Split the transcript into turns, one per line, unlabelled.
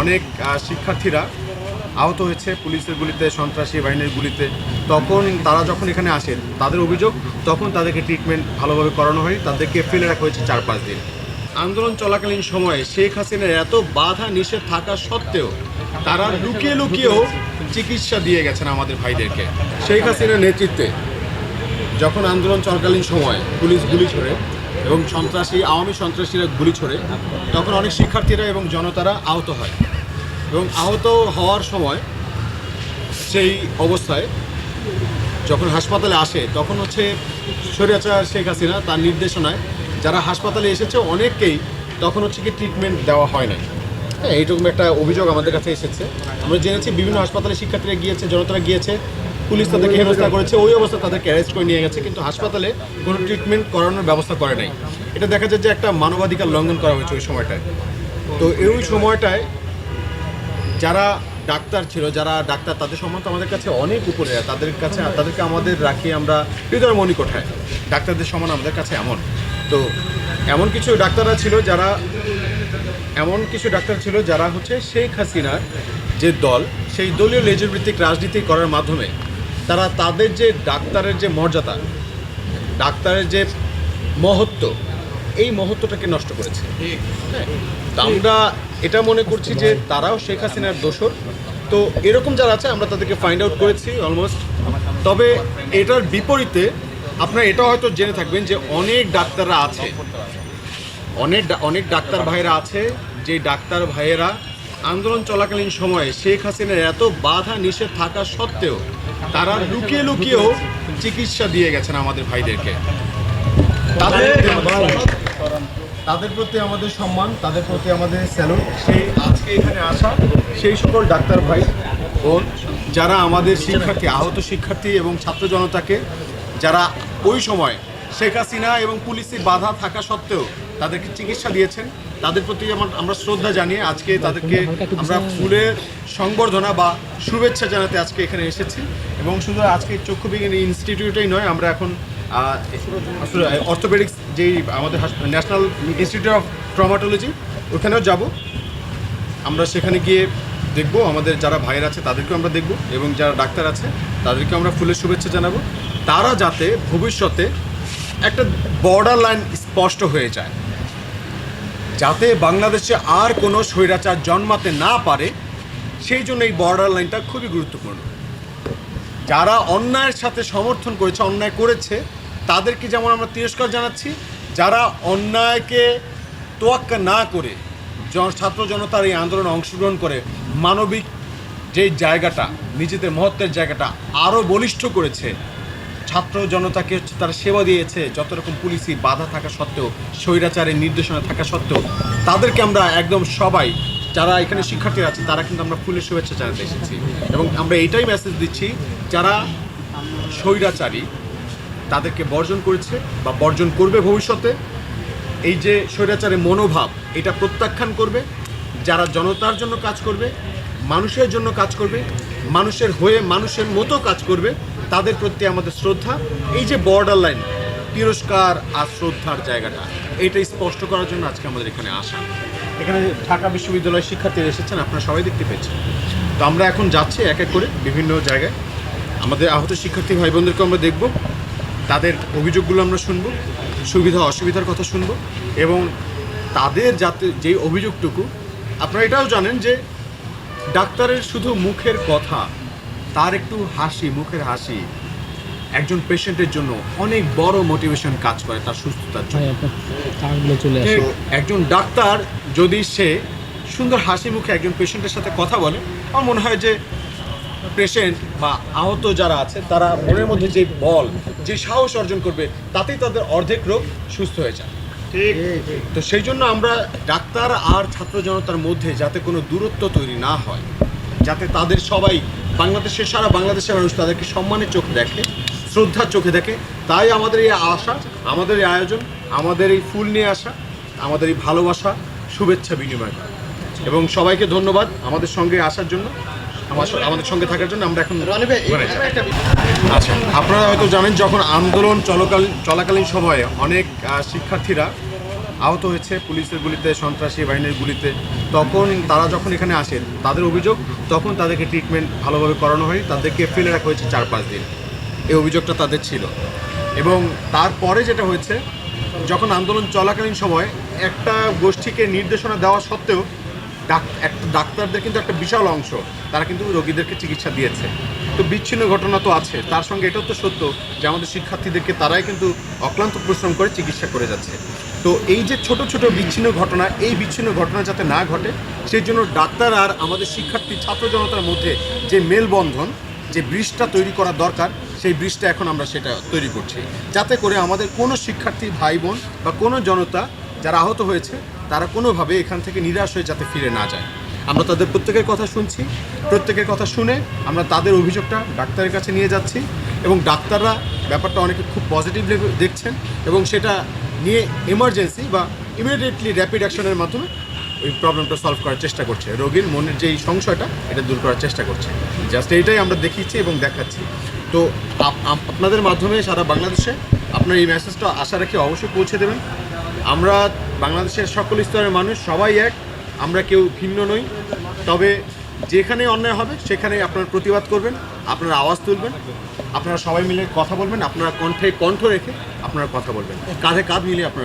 অনেক শিক্ষার্থীরা আহত হয়েছে পুলিশের গুলিতে, সন্ত্রাসী বাহিনীর গুলিতে। তখন তারা যখন এখানে আসে, তাদের অভিযোগ, তখন তাদেরকে ট্রিটমেন্ট ভালোভাবে করানো হয়। তাদেরকে ফেলে রাখা হয়েছে চার, পাঁচ দিন। আন্দোলন চলাকালীন সময়ে শেখ হাসিনার এত বাধা নিষেধ থাকা সত্ত্বেও তারা লুকিয়ে লুকিয়েও চিকিৎসা দিয়ে গেছেন আমাদের ভাইদেরকে। শেখ হাসিনার নেতৃত্বে যখন আন্দোলন চলাকালীন সময় পুলিশ গুলি ছোড়ে এবং সন্ত্রাসী, আওয়ামী সন্ত্রাসীরা গুলি ছোড়ে, তখন অনেক শিক্ষার্থীরা এবং জনতারা আহত হয়। এবং আহত হওয়ার সময় সেই অবস্থায় যখন হাসপাতালে আসে, তখন হচ্ছে শরিয়াচার শেখ হাসিনা তার নির্দেশনায় যারা হাসপাতালে এসেছে অনেককেই তখন হচ্ছে কি ট্রিটমেন্ট দেওয়া হয় নাই। হ্যাঁ এইরকম একটা অভিযোগ আমাদের কাছে এসেছে। আমরা জেনেছি বিভিন্ন হাসপাতালে শিক্ষার্থীরা গিয়েছে, জনতারা গিয়েছে পুলিশ তাদেরকে হেনস্থা করেছে, ওই অবস্থা তাদেরকে অ্যারেস্ট করে নিয়ে গেছে, কিন্তু হাসপাতালে কোনো ট্রিটমেন্ট করানোর ব্যবস্থা করে নাই। এটা দেখা যায় যে একটা মানবাধিকার লঙ্ঘন করা হয়েছে ওই সময়টায়। তো এই সময়টায় যারা ডাক্তার ছিল, যারা ডাক্তার, তাদের সম্বন্ধে আমাদের কাছে অনেক উপরে তাদের কাছে, তাদেরকে আমাদের রাখি আমরা হৃদয় মণিকোঠায় ডাক্তারদের সমান আমাদের কাছে এমন। তো এমন কিছু ডাক্তাররা ছিল যারা, এমন কিছু ডাক্তার ছিল যারা হচ্ছে শেখ হাসিনার যে দল, সেই দলীয় লেজুর ভিত্তিক রাজনীতি করার মাধ্যমে তারা তাদের যে ডাক্তারের যে মর্যাদা, ডাক্তারের যে মহত্ব, এই মহত্বটাকে নষ্ট করেছে। হ্যাঁ আমরা এটা মনে করছি যে তারাও শেখ হাসিনার দোষর। তো এরকম যারা আছে, আমরা তাদেরকে ফাইন্ড আউট করেছি অলমোস্ট তবে এটার বিপরীতে আপনারা এটা হয়তো জেনে থাকবেন যে অনেক ডাক্তাররা আছে। অনেক অনেক ডাক্তার ভাইয়েরা আছে, যে ডাক্তার ভাইয়েরা আন্দোলন চলাকালীন সময়ে শেখ হাসিনার এত বাধা নিষেধ থাকা সত্ত্বেও তারা লুকিয়ে লুকিয়েও চিকিৎসা দিয়ে গেছেন আমাদের ভাইদেরকে। তাদের প্রতি আমাদের- সম্মান তাদের প্রতি আমাদের স্যালুট। সেই আজকে এখানে আসা সেই সকল ডাক্তার ভাই বোন যারা আমাদের শিক্ষার্থী আহত শিক্ষার্থী এবং ছাত্র জনতাকে যারা ওই সময় শেখ হাসিনা এবং পুলিশের বাধা থাকা সত্ত্বেও তাদেরকে চিকিৎসা দিয়েছেন। তাদের প্রতি আমার আমরা শ্রদ্ধা জানিয়ে আজকে তাদেরকে আমরা ফুলের সংবর্ধনা বা শুভেচ্ছা জানাতে আজকে এখানে এসেছি। এবং শুধু আজকে চক্ষু বিজ্ঞান ইনস্টিটিউটেই নয়, আমরা এখন অর্থোপেডিক্স যেই আমাদের ন্যাশনাল ইনস্টিটিউট অফ ট্রমাটোলজি ওখানেও যাব। আমরা সেখানে গিয়ে দেখব, আমাদের যারা ভাইয়ের আছে তাদেরকেও আমরা দেখব এবং যারা ডাক্তার আছে তাদেরকে আমরা ফুলের শুভেচ্ছা জানাব। তারা যাতে ভবিষ্যতে একটা বর্ডার লাইন স্পষ্ট হয়ে যায়। যাতে বাংলাদেশে আর কোনো স্বৈরাচার জন্মাতে না পারে, সেই জন্য এই বর্ডার লাইনটা খুবই গুরুত্বপূর্ণ। যারা অন্যায়ের সাথে সমর্থন করেছে, অন্যায় করেছে, তাদেরকে যেমন আমরা তিরস্কার জানাচ্ছি, যারা অন্যায়কে তোয়াক্কা না করে জন- ছাত্র জনতার এই আন্দোলনে অংশগ্রহণ করে, মানবিক যে জায়গাটা, নিজেদের মহত্বের জায়গাটা আরও বলিষ্ঠ করেছে ছাত্র জনতাকে তারা সেবা দিয়েছে, যত রকম পুলিশি বাধা থাকা সত্ত্বেও, স্বৈরাচারের নির্দেশনা থাকা সত্ত্বেও। তাদেরকে আমরা একদম সবাই, যারা এখানে শিক্ষার্থী আছে, তারা কিন্তু আমরা ফুলের শুভেচ্ছা জানাতে এসেছি। এবং আমরা এটাই মেসেজ দিচ্ছি, যারা স্বৈরাচারী, তাদেরকে বর্জন করেছে বা বর্জন করবে ভবিষ্যতে। এই যে স্বৈরাচারের মনোভাব, এটা প্রত্যাখ্যান করবে। যারা জনতার জন্য কাজ করবে, মানুষের জন্য কাজ করবে, মানুষের হয়ে মানুষের মতো কাজ করবে। তাদের প্রতি আমাদের শ্রদ্ধা। এই যে বর্ডার লাইন তিরস্কার আর শ্রদ্ধার জায়গাটা, এইটা স্পষ্ট করার জন্য আজকে আমাদের এখানে আসা। এখানে ঢাকা বিশ্ববিদ্যালয়ের শিক্ষার্থীরা এসেছেন, আপনারা সবাই দেখতে পেয়েছেন। তো আমরা এখন যাচ্ছি এক এক করে বিভিন্ন জায়গায়। আমাদের আহত শিক্ষার্থী ভাই বোনদেরকে আমরা দেখব, তাদের অভিযোগগুলো আমরা শুনব, সুবিধা অসুবিধার কথা শুনব এবং তাদের যাতে যেই অভিযোগটুকু, আপনারা এটাও জানেন যে ডাক্তারের শুধু মুখের কথা তার একটু হাসি মুখের হাসি। একজন পেশেন্টের জন্য অনেক বড় মোটিভেশন কাজ করে তার সুস্থতার জন্য। তো একজন ডাক্তার যদি সে সুন্দর হাসি মুখে একজন পেশেন্টের সাথে কথা বলে আমার মনে হয় যে পেশেন্ট বা আহত যারা আছে তারা মনের মধ্যে যে বল যে সাহস অর্জন করবে তাতেই তাদের অর্ধেক রোগ সুস্থ হয়ে যায়। ঠিক। তো সেই জন্য আমরা ডাক্তার আর ছাত্র জনতার মধ্যে যাতে কোনো দূরত্ব তৈরি না হয় যাতে তাদের সবাই বাংলাদেশের সারা বাংলাদেশের মানুষ তাদেরকে সম্মানের চোখে দেখে শ্রদ্ধার চোখে দেখে। তাই আমাদের এই আশা আমাদের এই আয়োজন আমাদের এই ফুল নিয়ে আসা আমাদের এই ভালোবাসা শুভেচ্ছা বিনিময় করা। এবং সবাইকে ধন্যবাদ আমাদের সঙ্গে আসার জন্য আমাদের সঙ্গে থাকার জন্য। আমরা এখন আচ্ছা আপনারা হয়তো জানেন যখন আন্দোলন চলকালীন চলাকালীন সময়ে অনেক শিক্ষার্থীরা আহত হয়েছে পুলিশের গুলিতে, সন্ত্রাসী বাহিনীর গুলিতে। তখন তারা যখন এখানে আসেন তাদের অভিযোগ, তখন তাদেরকে ট্রিটমেন্ট ভালোভাবে করানো হয়। তাদেরকে ফেলে রাখা হয়েছে চার, পাঁচ দিন। এই অভিযোগটা তাদের ছিল। এবং তারপরে যেটা হয়েছে, যখন আন্দোলন চলাকালীন সময় একটা গোষ্ঠীকে নির্দেশনা দেওয়া সত্ত্বেও ডাক্তারদের কিন্তু একটা বিশাল অংশ, তারা কিন্তু রোগীদেরকে চিকিৎসা দিয়েছে। তো বিচ্ছিন্ন ঘটনা তো আছে, তার সঙ্গে এটাও তো সত্য যে আমাদের শিক্ষার্থীদেরকে তারাই কিন্তু অক্লান্ত পরিশ্রম করে চিকিৎসা করে যাচ্ছে। তো এই যে ছোট ছোট বিচ্ছিন্ন ঘটনা, এই বিচ্ছিন্ন ঘটনা যাতে না ঘটে, সেই জন্য ডাক্তার আর আমাদের শিক্ষার্থী, ছাত্র জনতার মধ্যে যে মেলবন্ধন, যে ব্রিজটা তৈরি করা দরকার, সেই ব্রিজটা এখন আমরা সেটা তৈরি করছি। যাতে করে আমাদের কোনো শিক্ষার্থী ভাই বোন বা কোনো জনতা যারা আহত হয়েছে, তারা কোনোভাবে এখান থেকে নিরাশ হয়ে যাতে ফিরে না যায়। আমরা তাদের প্রত্যেকের কথা শুনছি। প্রত্যেকের কথা শুনে আমরা তাদের অভিযোগটা ডাক্তারের কাছে নিয়ে যাচ্ছি এবং ডাক্তাররা ব্যাপারটা অনেকে খুব পজিটিভলি দেখছেন এবং সেটা নিয়ে এমার্জেন্সি বা ইমিডিয়েটলি র্যাপিড অ্যাকশনের মাধ্যমে ওই প্রবলেমটা সলভ করার চেষ্টা করছে। রোগীর মনের যে এই সংশয়টা, এটা দূর করার চেষ্টা করছে। জাস্ট এইটাই আমরা দেখিয়েছি এবং দেখাচ্ছি। তো আপ- আপ- আপনাদের মাধ্যমে সারা বাংলাদেশে আপনার এই মেসেজটা আশা রেখে অবশ্যই পৌঁছে দেবেন। আমরা বাংলাদেশের সকল স্তরের মানুষ সবাই এক, আমরা কেউ ভিন্ন নই। তবে যেখানে অন্যায় হবে, সেখানে আপনারা প্রতিবাদ করবেন, আপনারা আওয়াজ তুলবেন, আপনারা সবাই মিলে কথা বলবেন, আপনারা কণ্ঠে কণ্ঠ রেখে আপনারা কথা বলবেন। কাঁধে কাঁধ মিলিয়ে আপনারা